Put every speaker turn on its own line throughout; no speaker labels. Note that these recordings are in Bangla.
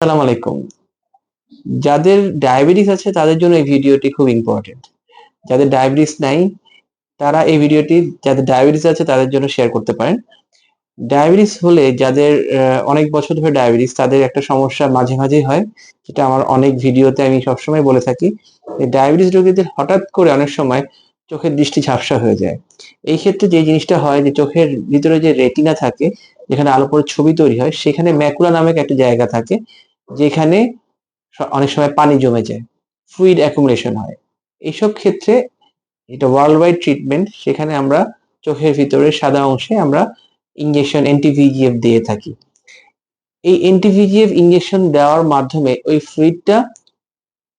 আসসালামু আলাইকুম। যাদের ডায়াবেটিস আছে, তাদের জন্য এই ভিডিওটি খুব ইম্পর্টেন্ট যাদের ডায়াবেটিস নাই, তারা এই ভিডিওটি, যাদের ডায়াবেটিস আছে, তাদের জন্য শেয়ার করতে পারেন। ডায়াবেটিস হলে যাদের অনেক বছর ধরে ডায়াবেটিস তাদের একটা সমস্যা মাঝে মাঝেই হয়, যেটা আমার অনেক ভিডিওতে আমি সবসময় বলে থাকি। ডায়াবেটিস রোগীদের হঠাৎ করে অনেক সময় চোখের দৃষ্টি ঝাপসা হয়ে যায়। এই ক্ষেত্রে যে জিনিসটা হয় যে, চোখের ভিতরে যে রেটিনা থাকে, যেখানে আলো পড়ে ছবি তৈরি হয়, সেখানে ম্যাকুলা নামক একটা জায়গা থাকে। যেখানে অনেক সময় পানি জমে যায় ফ্লুইড অ্যাকুমুলেশন হয়। এইসব ক্ষেত্রে এটা ওয়ার্ল্ড ওয়াইড ট্রিটমেন্ট সেখানে আমরা চোখের ভিতরে সাদা অংশে আমরা ইঞ্জেকশন এন্টিভিজিএফ দিয়ে থাকি। এই এন্টিভিজিএফ ইঞ্জেকশন দেওয়ার মাধ্যমে ওই ফ্লুইডটা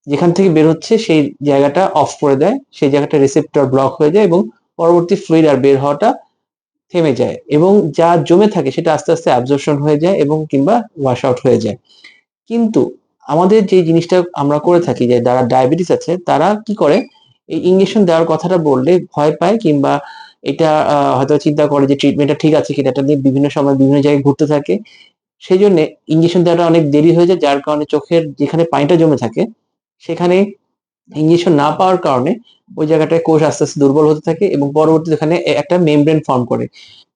যেখান থেকে বের হচ্ছে, সেই জায়গাটা অফ করে দেয়, সেই জায়গাটা রিসেপ্টর ব্লক হয়ে যায় এবং পরবর্তী ফ্লুইড আর বের হওয়াটা থেমে যায় এবং যা জমে থাকে, সেটা আস্তে আস্তে অ্যাবজর্পশন হয়ে যায় এবং কিংবা ওয়াশ আউট হয়ে যায়। কিন্তু আমাদের যে জিনিসটা আমরা করে থাকি, যে যারা ডায়াবেটিস আছে, তারা কি করে? এই ইঞ্জেকশন দেওয়ার কথাটা বললে ভয় পায় কিংবা এটা হয়তো চিন্তা করে যে ট্রিটমেন্টটা ঠিক আছে কিনা, এটা নিয়ে বিভিন্ন সময় বিভিন্ন জায়গায় ঘুরতে থাকে। সেই জন্য ইঞ্জেকশন দেওয়াটা অনেক দেরি হয়ে যায়, যার কারণে চোখের যেখানে পানিটা জমে থাকে, সেখানে ইঞ্জেকশন না পাওয়ার কারণে ওই জায়গাটায় কোষ আস্তে আস্তে দুর্বল হতে থাকে এবং পরবর্তীতে এখানে একটা মেমব্রেন ফর্ম করে,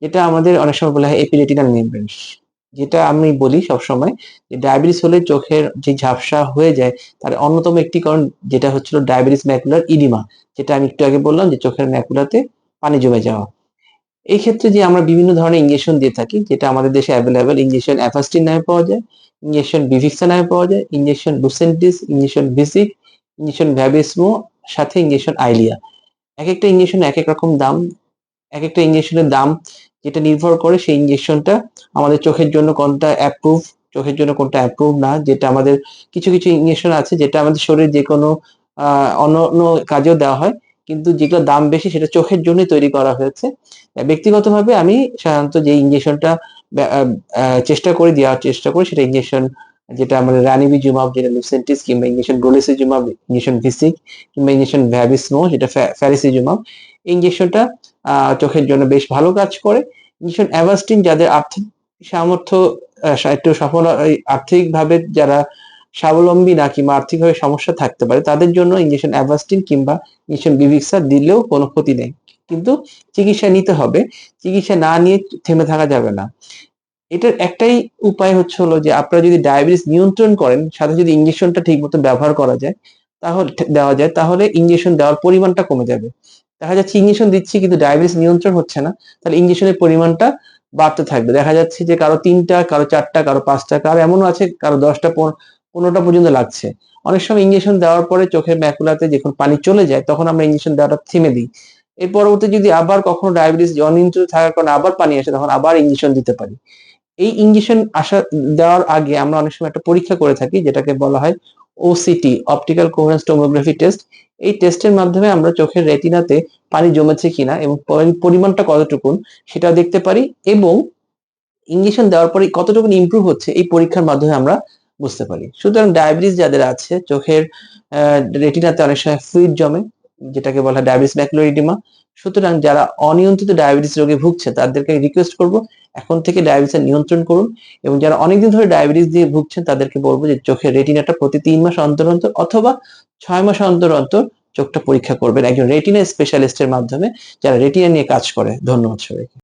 যেটা আমাদের অনেক সময় বলা হয় এপিলেটিনাল মেমব্রেন যেটা আমি বলি সবসময় যে ডায়াবেটিস হলে চোখের যে ঝাপসা হয়ে যায়, তার অন্যতম একটি কারণ যেটা হচ্ছিল ডায়াবেটিস ম্যাকুলার ইডিমা যেটা আমি একটু আগে বললাম যে চোখের ম্যাকুলাতে পানি জমে যাওয়া। এই ক্ষেত্রে যে আমরা বিভিন্ন ধরনের ইঞ্জেকশন দিয়ে থাকি, যেটা আমাদের দেশে অ্যাভেলেবেল ইঞ্জেকশন অ্যাফাস্টিন নামে পাওয়া যায় ইঞ্জেকশন বিভিক্সা নামে পাওয়া যায় ইঞ্জেকশন লুসেন্টিস ইঞ্জেকশন ভিসিক ইঞ্জেকশন ভ্যাবিসমো সাথে ইঞ্জেকশন আইলিয়া এক একটা ইঞ্জেকশন এক এক রকম দাম, এক একটা ইঞ্জেকশনের দাম যেটা নির্ভর করে সেই ইঞ্জেকশনটা আমাদের চোখের জন্য কোনটা অ্যাপ্রুভ চোখের জন্য কোনটা অ্যাপ্রুভ না, যেটা আমাদের কিছু কিছু ইঞ্জেকশন আছে যেটা আমাদের শরীরে যে কোনো অন্য অন্য কাজেও দেওয়া হয়, কিন্তু যেগুলো দাম বেশি সেটা চোখের জন্যই তৈরি করা হয়েছে। ব্যক্তিগতভাবে আমি সাধারণত যে ইঞ্জেকশনটা চেষ্টা করি, দেওয়ার চেষ্টা করি, সেটা ইঞ্জেকশন যেটা আমাদের রানিবিজুমাব যেটা লুসেন্টিস কিংবা ইঞ্জেকশন ডোলিসিজুমাব ইঞ্জেকশন ভিসিক কিংবা ইঞ্জেকশন ভ্যাবিসমো যেটা ফ্যারিসিজুমাব ইঞ্জেকশনটা চোখের জন্য বেশ ভালো কাজ করে। ইঞ্জেকশন অ্যাভাস্টিন যাদের আর্থিক সামর্থ্য একটু সফল আর্থিকভাবে যারা স্বাবলম্বী না কিংবা আর্থিকভাবে সমস্যা থাকতে পারে, তাদের জন্য ইঞ্জেকশন অ্যাভাস্টিন কিংবা ইঞ্জেকশন বিভিক্সা দিলেও কোনো ক্ষতি নেই। কিন্তু চিকিৎসা নিতে হবে। চিকিৎসা না নিয়ে থেমে থাকা যাবে না। এটার একটাই উপায় হচ্ছে হলো যে, আপনারা যদি ডায়াবেটিস নিয়ন্ত্রণ করেন, সাথে যদি ইঞ্জেকশনটা ঠিক মতো ব্যবহার করা যায়, তাহলে, দেওয়া যায়, তাহলে ইঞ্জেকশন দেওয়ার পরিমাণটা কমে যাবে। দেখা যাচ্ছে ইঞ্জেকশন দিচ্ছি কিন্তু ডায়াবেটিস নিয়ন্ত্রণ হচ্ছে না, তাহলে ইঞ্জেকশনের পরিমাণটা বাড়তে থাকবে। দেখা যাচ্ছে যে কারও তিনটা, কারও চারটা, কারও পাঁচটা, কারও এমনও আছে, কারও দশটা পনেরোটা পর্যন্ত লাগছে। অনেক সময় ইঞ্জেকশন দেওয়ার পরে চোখের ম্যাকুলাতে যখন পানি চলে যায়, তখন আমরা ইঞ্জেকশন দেওয়াটা থেমে দিই। এর পরবর্তী যদি আবার কখনো ডায়াবেটিস অনিয়ন্ত্রিত থাকার কারণে আবার পানি আসে, তখন আবার ইঞ্জেকশন দিতে পারি। এই ইঞ্জেকশন আসা, দেওয়ার আগে আমরা অনেক সময় একটা পরীক্ষা করে থাকি, যেটাকে বলা হয় OCT optical coherence tomography test এই টেস্টের মাধ্যমে আমরা চোখের রেটিনাতে পানি জমেছে কিনা এবং পরি- পরিমাণটা কতটুকুন সেটা দেখতে পারি এবং ইঞ্জেকশন দেওয়ার পরে কতটুকু ইমপ্রুভ হচ্ছে এই পরীক্ষার মাধ্যমে আমরা বুঝতে পারি। সুতরাং ডায়াবেটিস যাদের আছে, চোখের রেটিনাতে অনেক সময় ফ্লুইড জমে, যেটাকে বলা হয় ডায়াবেটিস ম্যাকুলার ইডিমা সুতরাং যারা অনিয়ন্ত্রিত ডায়াবেটিস রোগে ভুগছে, তাদেরকে রিকোয়েস্ট করব এখন থেকে ডায়াবেটিস নিয়ন্ত্রণ করুন এবং যারা অনেকদিন ধরে ডায়াবেটিস দিয়ে ভুগছেন, তাদেরকে বলব যে চোখের রেটিনাটা প্রতি তিন মাস অন্তর অন্তর অথবা ছয় মাস অন্তর অন্তর চোখটা পরীক্ষা করবেন। একজন রেটিনা স্পেশালিস্টের মাধ্যমে যারা রেটিনা নিয়ে কাজ করে। ধন্যবাদ সবাইকে।